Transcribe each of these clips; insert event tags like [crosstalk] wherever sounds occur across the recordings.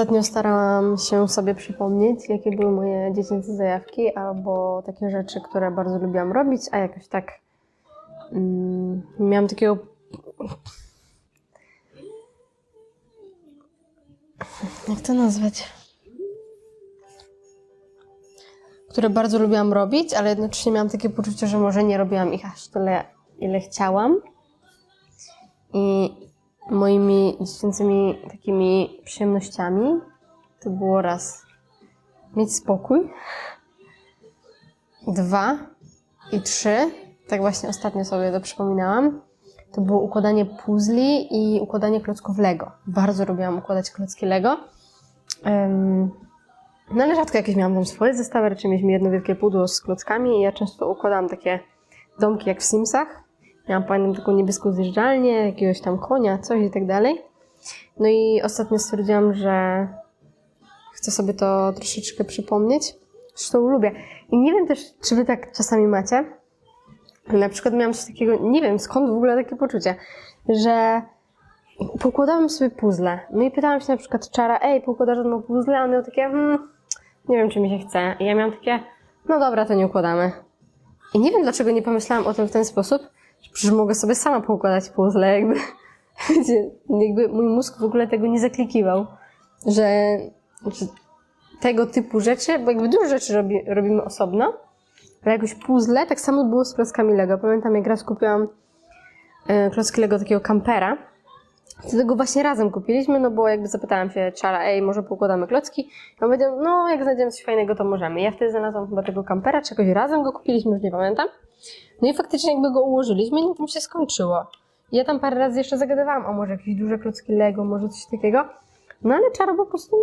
Ostatnio starałam się sobie przypomnieć, jakie były moje dziecięce zajawki albo takie rzeczy, które bardzo lubiłam robić, a jakoś tak mm, miałam takiego. Jak to nazwać? Które bardzo lubiłam robić, ale jednocześnie miałam takie poczucie, że może nie robiłam ich aż tyle, ile chciałam. I moimi dziecięcymi takimi przyjemnościami to było raz mieć spokój, dwa i trzy, tak właśnie ostatnio sobie to przypominałam, to było układanie puzli i układanie klocków Lego. Bardzo lubiłam układać klocki Lego. Em, no ale rzadko jakieś miałam tam swoje zestawy, raczej mieliśmy jedno wielkie pudło z klockami i ja często układałam takie domki jak w Simsach. Miałam pamiętam taką niebieską zjeżdżalnię, jakiegoś tam konia, coś i tak dalej. No i ostatnio stwierdziłam, że chcę sobie to troszeczkę przypomnieć. Zresztą lubię. I nie wiem też, czy wy tak czasami macie, na przykład miałam coś takiego, nie wiem skąd w ogóle takie poczucie, że pokładałam sobie puzzle. No i pytałam się na przykład czara, ej, pokładasz jedno puzzle? A on miał takie, hmm, nie wiem, czy mi się chce. I ja miałam takie, no dobra, to nie układamy. I nie wiem, dlaczego nie pomyślałam o tym w ten sposób, przecież mogę sobie sama poukładać puzzle, jakby, [laughs] jakby mój mózg w ogóle tego nie zaklikiwał, że, że tego typu rzeczy, bo jakby dużo rzeczy robi, robimy osobno, ale jakoś puzzle, tak samo było z klockami Lego. Pamiętam, jak raz kupiłam e, klocki Lego takiego kampera, Wtedy go właśnie razem kupiliśmy, no bo jakby zapytałam się Czara, ej, może poukładamy klocki? I on powiedział, no jak znajdziemy coś fajnego, to możemy. Ja wtedy znalazłam chyba tego kampera, czy jakoś razem go kupiliśmy, już nie pamiętam. No i faktycznie jakby go ułożyliśmy na tym się skończyło. Ja tam parę razy jeszcze zagadywałam, o może jakieś duże klocki Lego, może coś takiego. No ale Czaro po prostu,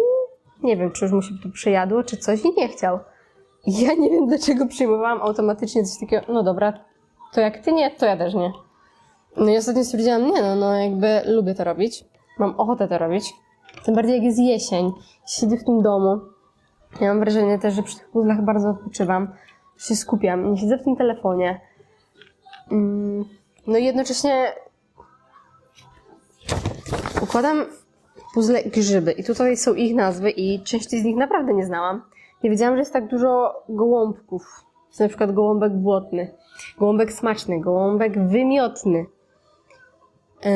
nie wiem, czy już mu się to przejadło, czy coś i nie chciał. Ja nie wiem, dlaczego przyjmowałam automatycznie coś takiego, no dobra, to jak ty nie, to ja też nie. No i ostatnio stwierdziłam, nie no, no jakby lubię to robić. Mam ochotę to robić. Tym bardziej jak jest jesień, siedzę w tym domu. Ja mam wrażenie też, że przy tych puzzlach bardzo odpoczywam, się skupiam, nie siedzę w tym telefonie. Mm, No i jednocześnie układam puzzle grzyby i tutaj są ich nazwy i części z nich naprawdę nie znałam. Nie wiedziałam, że jest tak dużo gołąbków. Jest na przykład gołąbek błotny, gołąbek smaczny, gołąbek wymiotny. Yy,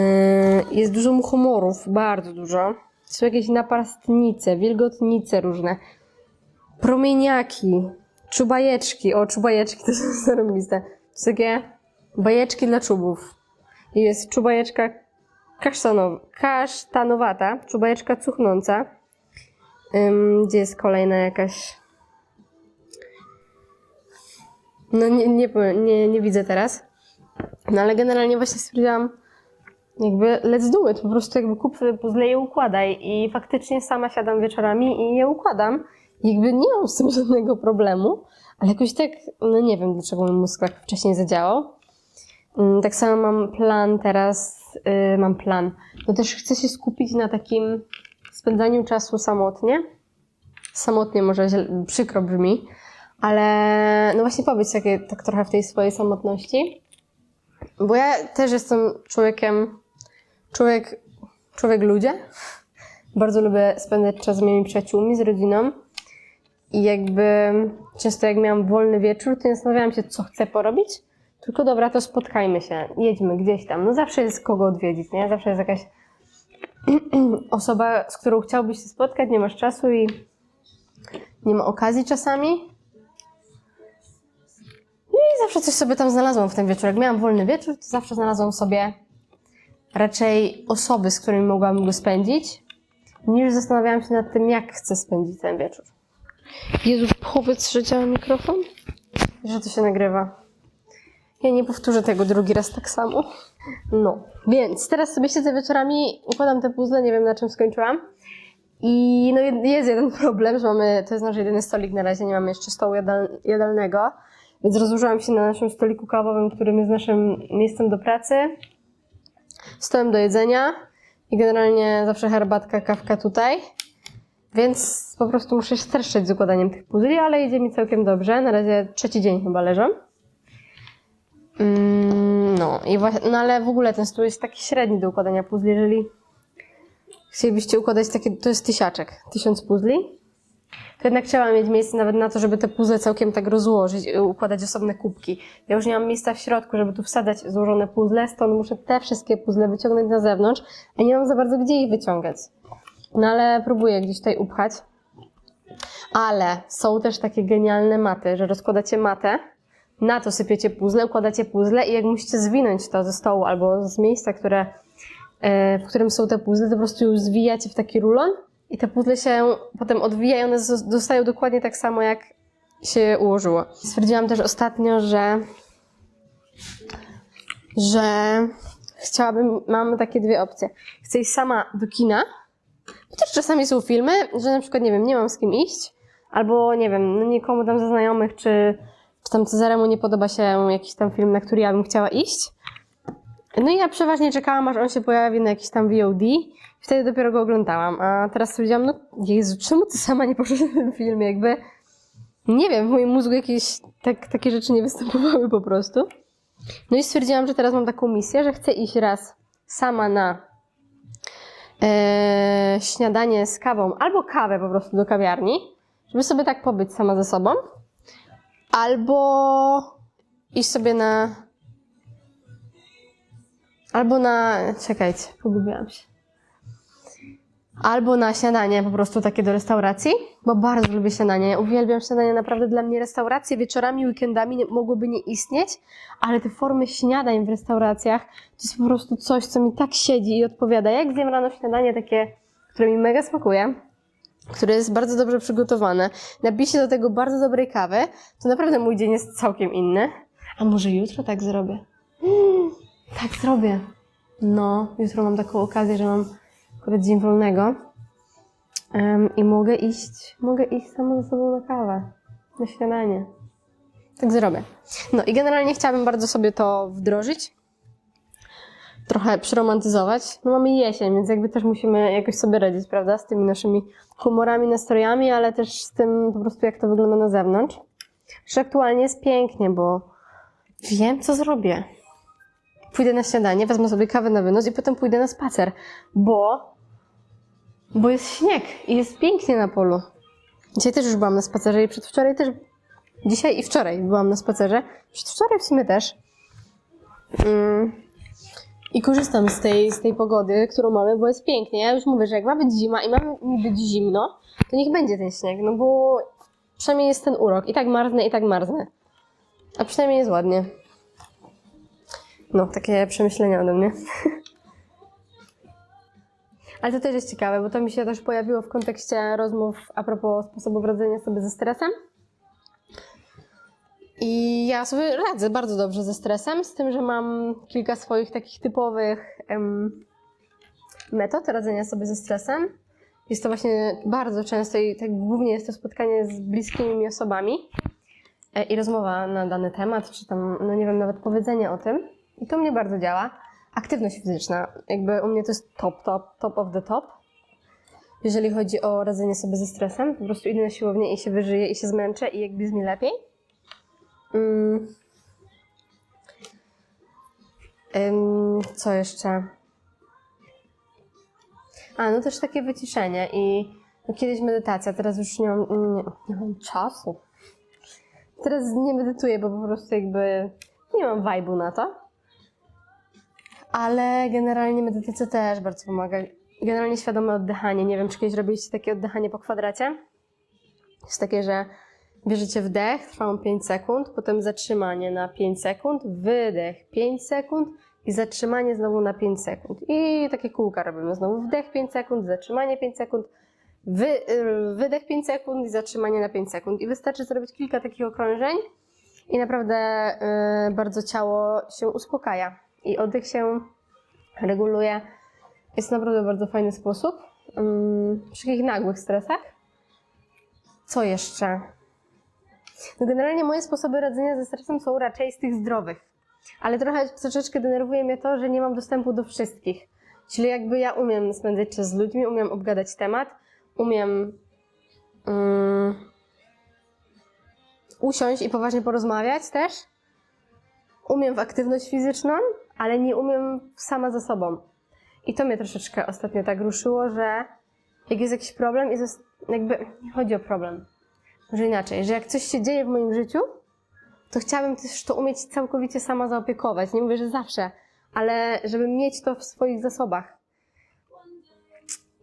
Jest dużo muchomorów, bardzo dużo. Są jakieś napastnice, wilgotnice różne, promieniaki, czubajeczki. O, czubajeczki [laughs] to są zarobiste. To są takie bajeczki dla czubów. I Jest czubajeczka kasztanow- kasztanowata, czubajeczka cuchnąca. Ym, gdzie jest kolejna jakaś... No nie, nie, nie, nie widzę teraz. No ale generalnie właśnie stwierdziłam, jakby let's do it, po prostu jakby kup sobie puzzle i układaj. I faktycznie sama siadam wieczorami i je układam. Jakby nie mam z tym żadnego problemu, ale jakoś tak, no nie wiem dlaczego mój mózg tak wcześniej zadziałał. Mm, Tak samo mam plan teraz, yy, mam plan. No też chcę się skupić na takim spędzaniu czasu samotnie. Samotnie może źle, przykro brzmi, ale no właśnie pobyć takie, tak trochę w tej swojej samotności. Bo ja też jestem człowiekiem, człowiek, człowiek ludzie. Bardzo lubię spędzać czas z moimi przyjaciółmi, z rodziną. I jakby często jak miałam wolny wieczór, to nie zastanawiałam się, co chcę porobić. Tylko dobra, to spotkajmy się, jedźmy gdzieś tam. No zawsze jest kogo odwiedzić, nie? Zawsze jest jakaś [clears throat] osoba, z którą chciałbyś się spotkać, nie masz czasu i nie ma okazji czasami. I zawsze coś sobie tam znalazłam w ten wieczór. Jak miałam wolny wieczór, to zawsze znalazłam sobie raczej osoby, z którymi mogłabym go spędzić, niż zastanawiałam się nad tym, jak chcę spędzić ten wieczór. Jezu, powiedz, że działa mikrofon? Że to się nagrywa. Ja nie powtórzę tego drugi raz tak samo. No, więc teraz sobie siedzę wieczorami, układam te puzzle, nie wiem na czym skończyłam. I no jest jeden problem, że mamy, to jest nasz jedyny stolik na razie, nie mamy jeszcze stołu jadal, jadalnego, więc rozłożyłam się na naszym stoliku kawowym, którym jest naszym miejscem do pracy, stołem do jedzenia i generalnie zawsze herbatka, kawka tutaj. Więc po prostu muszę się streszczać z układaniem tych puzli, ale idzie mi całkiem dobrze. Na razie trzeci dzień chyba leżą. Mm, No, i właśnie, no ale w ogóle ten stół jest taki średni do układania puzli, jeżeli chcielibyście układać takie, to jest tysiaczek, tysiąc puzli, to jednak trzeba mieć miejsce nawet na to, żeby te puzzle całkiem tak rozłożyć, y, układać osobne kubki. Ja już nie mam miejsca w środku, żeby tu wsadzać złożone puzzle, stąd muszę te wszystkie puzzle wyciągnąć na zewnątrz, a nie mam za bardzo gdzie ich wyciągać. No ale próbuję gdzieś tutaj upchać. Ale są też takie genialne maty, że rozkładacie matę, na to sypiecie puzzle, układacie puzzle i jak musicie zwinąć to ze stołu albo z miejsca, które, e, w którym są te puzzle, to po prostu już zwijacie w taki rulon i te puzzle się potem odwijają, one zos- zostają dokładnie tak samo, jak się ułożyło. Stwierdziłam też ostatnio, że że chciałabym, mam takie dwie opcje. Chcę iść sama do kina, chociaż czasami są filmy, że na przykład, nie wiem, nie mam z kim iść, albo nie wiem, no nikomu tam ze znajomych, czy, czy tam Cezaremu nie podoba się jakiś tam film, na który ja bym chciała iść. No i ja przeważnie czekałam, aż on się pojawi na jakiś tam VOD i wtedy dopiero go oglądałam. A teraz stwierdziłam, no Jezu, czemu ty sama nie poszłaś na ten film? Jakby, nie wiem, w moim mózgu jakieś tak, takie rzeczy nie występowały po prostu. No i stwierdziłam, że teraz mam taką misję, że chcę iść raz sama na e, śniadanie z kawą albo kawę po prostu do kawiarni, żeby sobie tak pobyć sama ze sobą, albo iść sobie na. Albo na. Czekajcie, pogubiłam się. Albo na śniadanie po prostu takie do restauracji, bo bardzo lubię śniadanie. Uwielbiam śniadanie, naprawdę dla mnie restauracje wieczorami, weekendami nie, mogłyby nie istnieć, ale te formy śniadań w restauracjach to jest po prostu coś, co mi tak siedzi i odpowiada. Jak zjem rano śniadanie takie, które mi mega smakuje, które jest bardzo dobrze przygotowane, napiję się do tego bardzo dobrej kawy, to naprawdę mój dzień jest całkiem inny. A może jutro tak zrobię? Mm, tak zrobię. No, jutro mam taką okazję, że mam akurat dzień wolnego Em, i mogę iść, mogę iść sama ze sobą na kawę, na śniadanie. Tak zrobię. No i generalnie chciałabym bardzo sobie to wdrożyć. Trochę przyromantyzować. No mamy jesień, więc jakby też musimy jakoś sobie radzić, prawda? Z tymi naszymi humorami, nastrojami, ale też z tym po prostu jak to wygląda na zewnątrz. Że aktualnie jest pięknie, bo wiem co zrobię. Pójdę na śniadanie, wezmę sobie kawę na wynos i potem pójdę na spacer, bo bo jest śnieg i jest pięknie na polu. Dzisiaj też już byłam na spacerze i przedwczoraj też Dzisiaj i wczoraj byłam na spacerze. Przedwczoraj w sumie też. Mm. I korzystam z tej, z tej pogody, którą mamy, bo jest pięknie. Ja już mówię, że jak ma być zima i ma być zimno, to niech będzie ten śnieg, no bo przynajmniej jest ten urok. I tak marznę, i tak marznę. A przynajmniej jest ładnie. No, takie przemyślenia ode mnie. [laughs] Ale to też jest ciekawe, bo to mi się też pojawiło w kontekście rozmów a propos sposobu radzenia sobie ze stresem. I ja sobie radzę bardzo dobrze ze stresem, z tym, że mam kilka swoich takich typowych em, metod radzenia sobie ze stresem. Jest to właśnie bardzo często i tak głównie jest to spotkanie z bliskimi mi osobami e, i rozmowa na dany temat, czy tam, no nie wiem, nawet powiedzenie o tym. I to mnie bardzo działa. Aktywność fizyczna, jakby u mnie to jest top, top, top of the top. Jeżeli chodzi o radzenie sobie ze stresem, po prostu idę na siłownię i się wyżyję i się zmęczę i jakby jest mi lepiej. Mm. Ym, co jeszcze? A, no też takie wyciszenie i no kiedyś medytacja, teraz już nie mam, nie, nie mam czasu. Teraz nie medytuję, bo po prostu jakby nie mam vibe'u na to. Ale generalnie medytacja też bardzo pomaga. Generalnie świadome oddychanie. Nie wiem, czy kiedyś robiliście takie oddychanie po kwadracie? Jest takie, że bierzecie wdech, trwa on 5 sekund, potem zatrzymanie na 5 sekund, wydech 5 sekund i zatrzymanie znowu na 5 sekund. I takie kółka robimy. Znowu wdech 5 sekund, zatrzymanie 5 sekund, wy, y, wydech 5 sekund i zatrzymanie na 5 sekund. I wystarczy zrobić kilka takich okrążeń i naprawdę y, bardzo ciało się uspokaja i oddech się reguluje. Jest naprawdę bardzo fajny sposób. Ym, przy takich nagłych stresach. Co jeszcze? No generalnie moje sposoby radzenia ze stresem są raczej z tych zdrowych. Ale trochę troszeczkę denerwuje mnie to, że nie mam dostępu do wszystkich. Czyli jakby ja umiem spędzać czas z ludźmi, umiem obgadać temat, umiem ym, usiąść i poważnie porozmawiać też. Umiem w aktywność fizyczną, ale nie umiem sama ze sobą. I to mnie troszeczkę ostatnio tak ruszyło, że jak jest jakiś problem i jakby nie chodzi o problem, może inaczej, że jak coś się dzieje w moim życiu, to chciałabym też to umieć całkowicie sama zaopiekować. Nie mówię, że zawsze, ale żeby mieć to w swoich zasobach.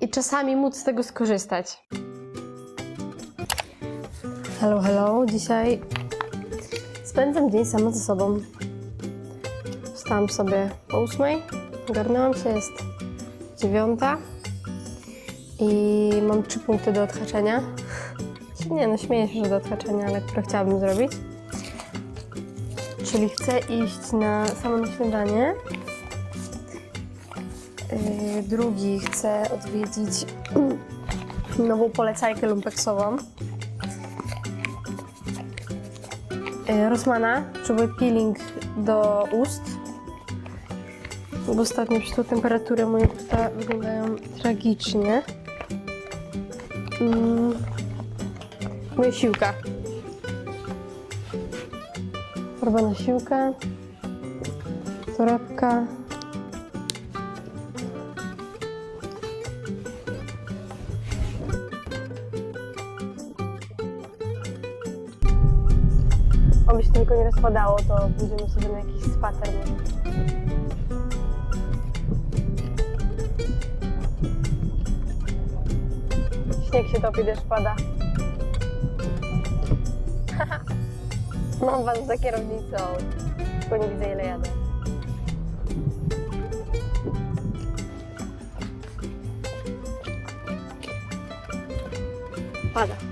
I czasami móc z tego skorzystać. Hello, hello. Dzisiaj spędzam dzień sama ze sobą. Wstałam sobie po ósmej, ogarnęłam się, jest dziewiąta i mam trzy punkty do odhaczenia. [laughs] Nie no, śmieję się, że do odhaczenia, ale które chciałabym zrobić. Czyli chcę iść na samo śniadanie. Yy, drugi chcę odwiedzić [clears throat] nową polecajkę lumpeksową. Yy, Rosmana, potrzebuję peeling do ust. Bo ostatnio przyszły temperatury, moje usta wyglądają tragicznie. Mm. Moja siłka. Farba na siłkę. Torebka. Się tylko nie rozpadało, to pójdziemy sobie na jakiś spacer. Śnieg się topi, deszcz pada. [laughs] Mam was za kierownicą, tylko nie widzę ile jadę. Pada.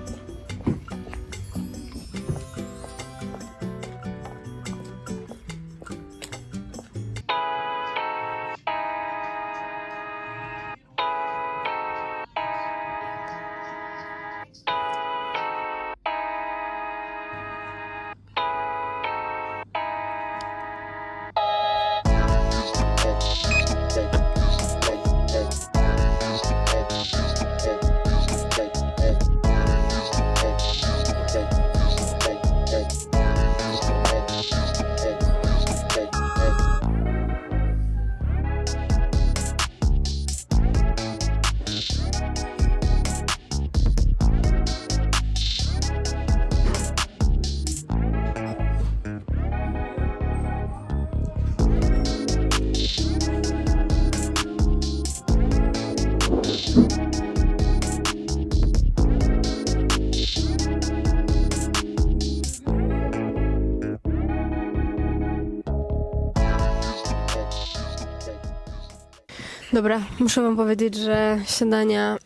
Dobra, muszę wam powiedzieć, że śniadania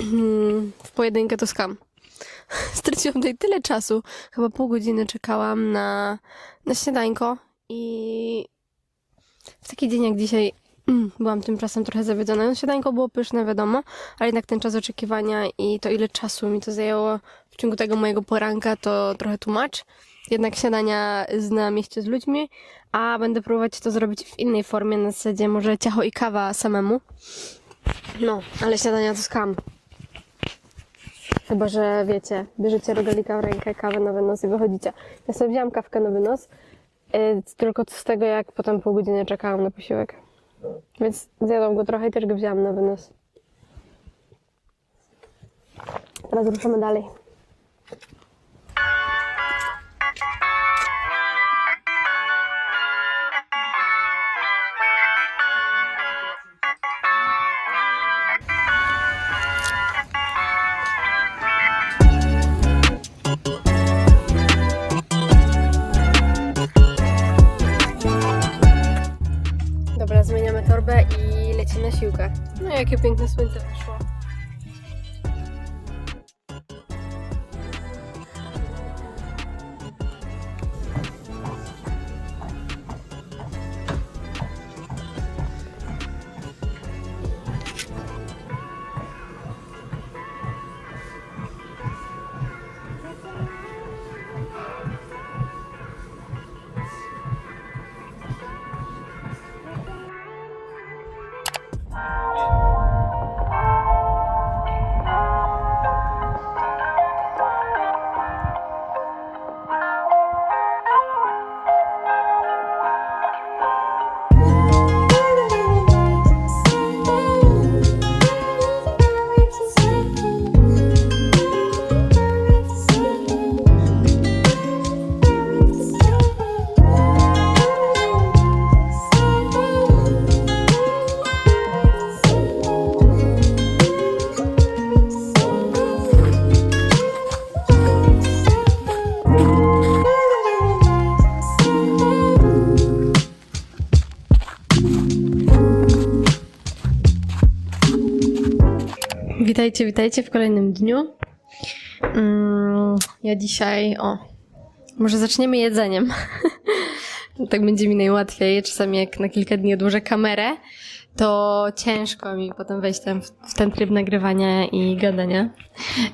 mm, w pojedynkę to skam. [laughs] Straciłam tutaj tyle czasu. Chyba pół godziny czekałam na, na śniadańko i w taki dzień jak dzisiaj mm, byłam tymczasem trochę zawiedzona. No, śniadańko było pyszne, wiadomo, ale jednak ten czas oczekiwania i to ile czasu mi to zajęło w ciągu tego mojego poranka to trochę tłumacz. Jednak śniadania na mieście z ludźmi, a będę próbować to zrobić w innej formie, na zasadzie może ciacho i kawa samemu. No, ale śniadania to skam. Chyba, że wiecie, bierzecie rogalika w rękę, kawę na wynos i wychodzicie. Ja sobie wziąłam kawkę na wynos, yy, tylko z tego jak potem pół godziny czekałam na posiłek. Więc zjadłam go trochę i też go wzięłam na wynos. Teraz ruszamy dalej. Witajcie, witajcie w kolejnym dniu. Mm, ja dzisiaj, o, może zaczniemy jedzeniem. [laughs] tak będzie mi najłatwiej. Czasami jak na kilka dni odłożę kamerę, to ciężko mi potem wejść tam w, ten tryb nagrywania i gadania.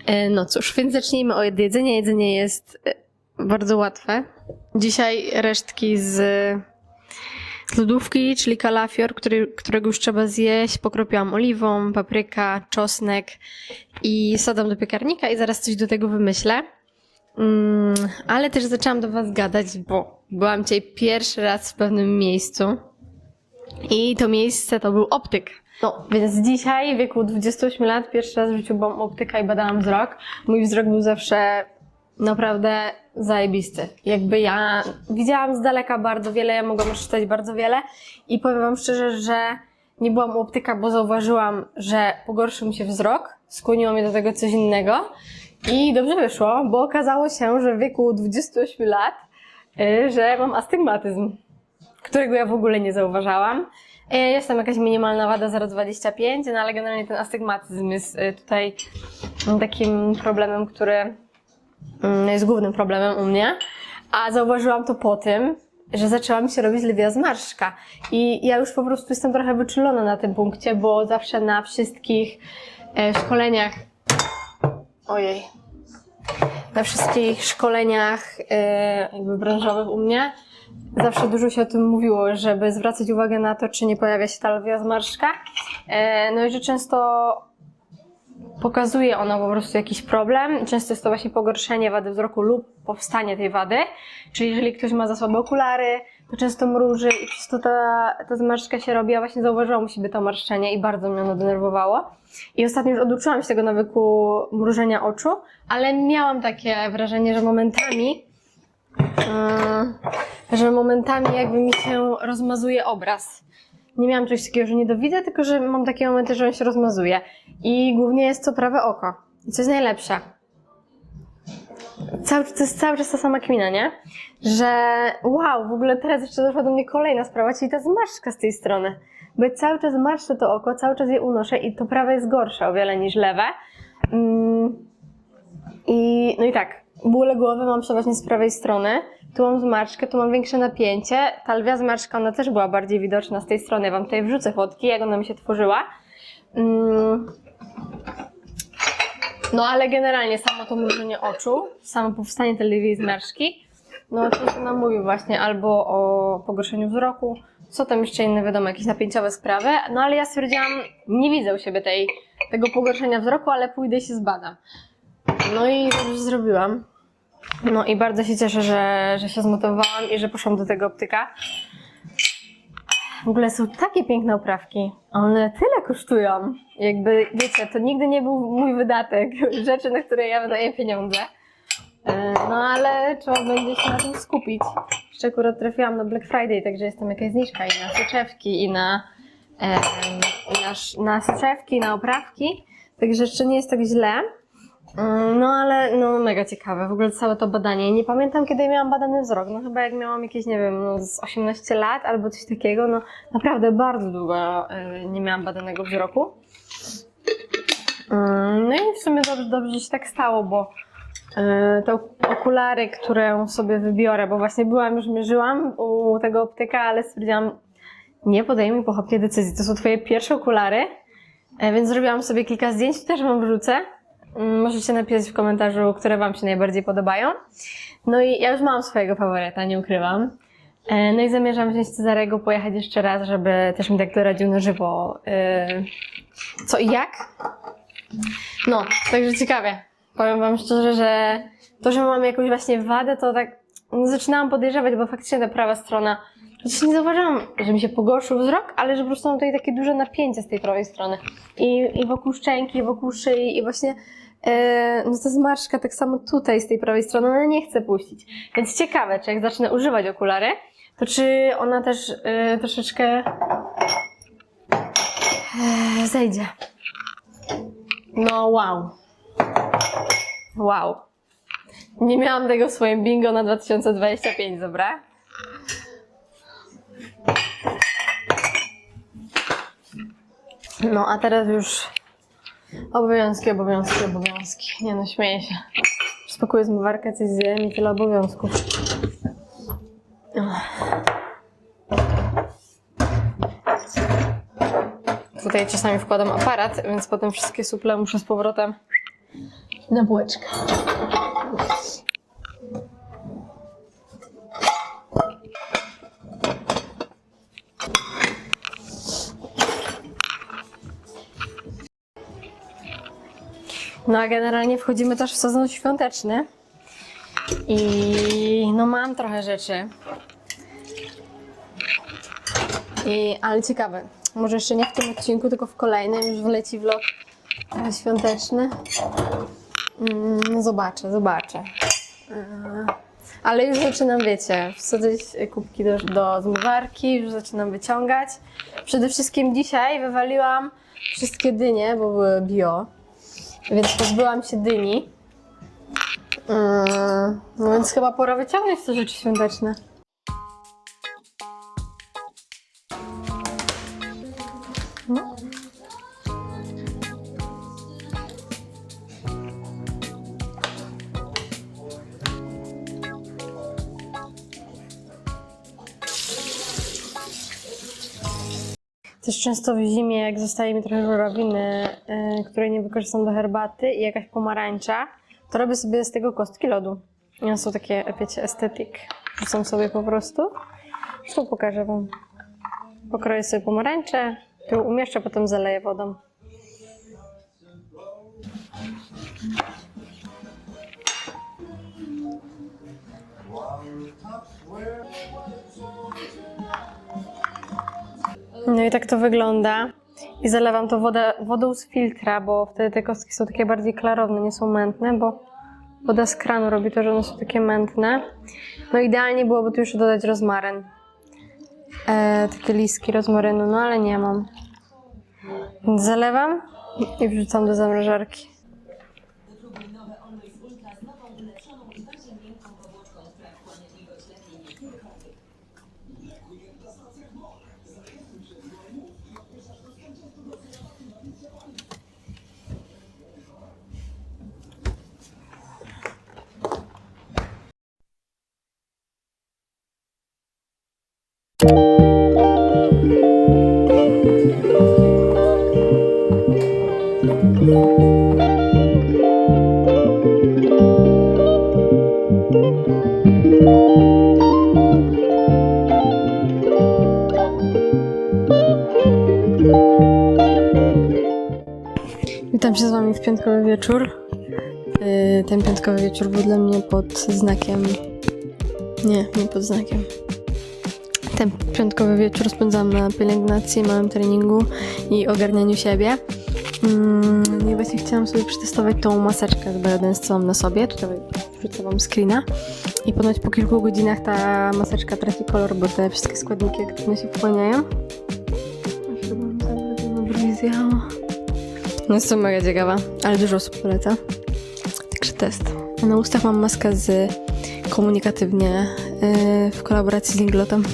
E, no cóż, więc zacznijmy od jedzenia. Jedzenie jest e, bardzo łatwe. Dzisiaj resztki z z lodówki, czyli kalafior, który, którego już trzeba zjeść. Pokropiłam oliwą, papryka, czosnek i sadam do piekarnika i zaraz coś do tego wymyślę. Mm, ale też zaczęłam do Was gadać, bo byłam dzisiaj pierwszy raz w pewnym miejscu i to miejsce to był optyk. No, więc dzisiaj, w wieku 28 lat, pierwszy raz w życiu byłam optyka i badałam wzrok. Mój wzrok był zawsze naprawdę zajebisty. Jakby ja widziałam z daleka bardzo wiele, ja mogłam przeczytać bardzo wiele i powiem wam szczerze, że nie byłam u optyka, bo zauważyłam, że pogorszył mi się wzrok, skłoniło mnie do tego coś innego i dobrze wyszło, bo okazało się, że w wieku 28 lat, y, że mam astygmatyzm, którego ja w ogóle nie zauważałam. Y, Jest tam jakaś minimalna wada 0,25, no ale generalnie ten astygmatyzm jest y, tutaj takim problemem, który jest głównym problemem u mnie. A zauważyłam to po tym, że zaczęła mi się robić lwia zmarszczka. I ja już po prostu jestem trochę wyczulona na tym punkcie, bo zawsze na wszystkich e, szkoleniach. Ojej. Na wszystkich szkoleniach e, jakby branżowych u mnie zawsze dużo się o tym mówiło, żeby zwracać uwagę na to, czy nie pojawia się ta lwia zmarszczka. E, no i że często pokazuje ona po prostu jakiś problem. Często jest to właśnie pogorszenie wady wzroku lub powstanie tej wady. Czyli jeżeli ktoś ma za słabe okulary, to często mruży i przez to ta, ta zmarszczka się robi. Ja właśnie zauważyłam u siebie to marszczenie i bardzo mnie ono denerwowało. I ostatnio już oduczyłam się tego nawyku mrużenia oczu, ale miałam takie wrażenie, że momentami yy, że momentami jakby mi się rozmazuje obraz. Nie miałam czegoś takiego, że nie dowidzę, tylko że mam takie momenty, że on się rozmazuje. I głównie jest to prawe oko. I co jest najlepsze? Cały, to jest cały czas ta sama kmina, nie? Że wow, w ogóle teraz jeszcze doszła do mnie kolejna sprawa, czyli ta zmarszczka z tej strony. Bo cały czas marszczę to oko, cały czas je unoszę i to prawe jest gorsze o wiele niż lewe. Mm. I no i tak, bóle głowy mam przeważnie z prawej strony. Tu mam zmarszczkę, tu mam większe napięcie. Ta lwia zmarszczka, ona też była bardziej widoczna z tej strony. Ja wam tutaj wrzucę fotki, jak ona mi się tworzyła. Mm. No ale generalnie samo to mrużenie oczu, samo powstanie tej lwiej zmarszczki, no często nam mówił właśnie albo o pogorszeniu wzroku, co tam jeszcze inne wiadomo, jakieś napięciowe sprawy, no ale ja stwierdziłam, nie widzę u siebie tej, tego pogorszenia wzroku, ale pójdę i się zbadam. No i dobrze zrobiłam. No i bardzo się cieszę, że, że się zmotywowałam i że poszłam do tego optyka. W ogóle są takie piękne oprawki. One tyle kosztują. Jakby, wiecie, to nigdy nie był mój wydatek. [laughs] Rzeczy, na które ja wydaję pieniądze. E, No ale trzeba będzie się na tym skupić. Jeszcze akurat trafiłam na Black Friday, także jest tam jakaś zniżka i na soczewki, i na, i na, na soczewki, na oprawki. Także jeszcze nie jest tak źle. Mm, No ale no mega ciekawe, w ogóle całe to badanie. Nie pamiętam kiedy miałam badany wzrok, no chyba jak miałam jakieś, nie wiem, no z 18 lat albo coś takiego, no naprawdę bardzo długo y, nie miałam badanego wzroku. Mm, No i w sumie dobrze, dobrze się tak stało, bo y, te okulary, które sobie wybiorę, bo właśnie byłam, już mierzyłam u tego optyka, ale stwierdziłam, nie podejmuj pochopnie decyzji, to są twoje pierwsze okulary, E, Więc zrobiłam sobie kilka zdjęć, też wam wrzucę. Mm, Możecie napisać w komentarzu, które wam się najbardziej podobają. No i ja już mam swojego faworyta, nie ukrywam. E, No i zamierzam wziąć Cezarego, pojechać jeszcze raz, żeby też mi tak doradził na żywo e, co i jak. No, także ciekawie. Powiem wam szczerze, że to, że mam jakąś właśnie wadę, to tak no, zaczynałam podejrzewać, bo faktycznie ta prawa strona Chociaż nie zauważyłam, że mi się pogorszył wzrok, ale że po prostu mam tutaj takie duże napięcie z tej prawej strony. I, i wokół szczęki, i wokół szyi, i właśnie no ta zmarszczka tak samo tutaj z tej prawej strony, ona nie chce puścić. Więc ciekawe, czy jak zacznę używać okulary, to czy ona też e, troszeczkę e, zejdzie. No wow. Wow. Nie miałam tego w swoim bingo na 2025, dobra? No a teraz już Obowiązki, obowiązki, obowiązki. Nie no, śmieję się. Spakuję zmywarkę, coś zjem i tyle obowiązków. Tutaj czasami wkładam aparat, więc potem wszystkie suple muszę z powrotem na bułeczkę. No a generalnie wchodzimy też w sezon świąteczny. I no mam trochę rzeczy. I, ale ciekawe. Może jeszcze nie w tym odcinku, tylko w kolejnym już wleci vlog e, świąteczny. Mm, no zobaczę, zobaczę. E, Ale już zaczynam, wiecie, wsadzać kubki do, do zmywarki, już zaczynam wyciągać. Przede wszystkim dzisiaj wywaliłam wszystkie dynie, bo były bio. Więc pozbyłam się dyni. No więc chyba pora wyciągnąć te rzeczy świąteczne. Też często w zimie, jak zostaje mi trochę żurawiny, yy, której nie wykorzystam do herbaty i jakaś pomarańcza, to robię sobie z tego kostki lodu. I są takie, wiecie, estetyk. Rzucam sobie po prostu. Zresztą pokażę wam. Pokroję sobie pomarańcze, tu umieszczę, potem zaleję wodą. No i tak to wygląda. I zalewam to wodę, wodą z filtra, bo wtedy te kostki są takie bardziej klarowne, nie są mętne, bo woda z kranu robi to, że one są takie mętne. No idealnie byłoby tu już dodać rozmaryn. E, takie listki rozmarynu, no ale nie mam. Więc zalewam i wrzucam do zamrażarki. Witam się z Wami w piątkowy wieczór. Yy, Ten piątkowy wieczór był dla mnie pod znakiem. Nie, nie pod znakiem. Piątkowy wieczór spędzam na pielęgnacji, małym treningu i ogarnianiu siebie. Mm, I właśnie chciałam sobie przetestować tą maseczkę z Biodance, co mam na sobie. Tutaj wrzucę Wam screena. I ponoć po kilku godzinach ta maseczka traci kolor, bo te wszystkie składniki aktywnie się wchłaniają. To mam zabrać. No jestem mega ciekawa, ale dużo osób poleca. Także test. Na ustach mam maskę z komunikatywnie yy, w kolaboracji z Inglotem.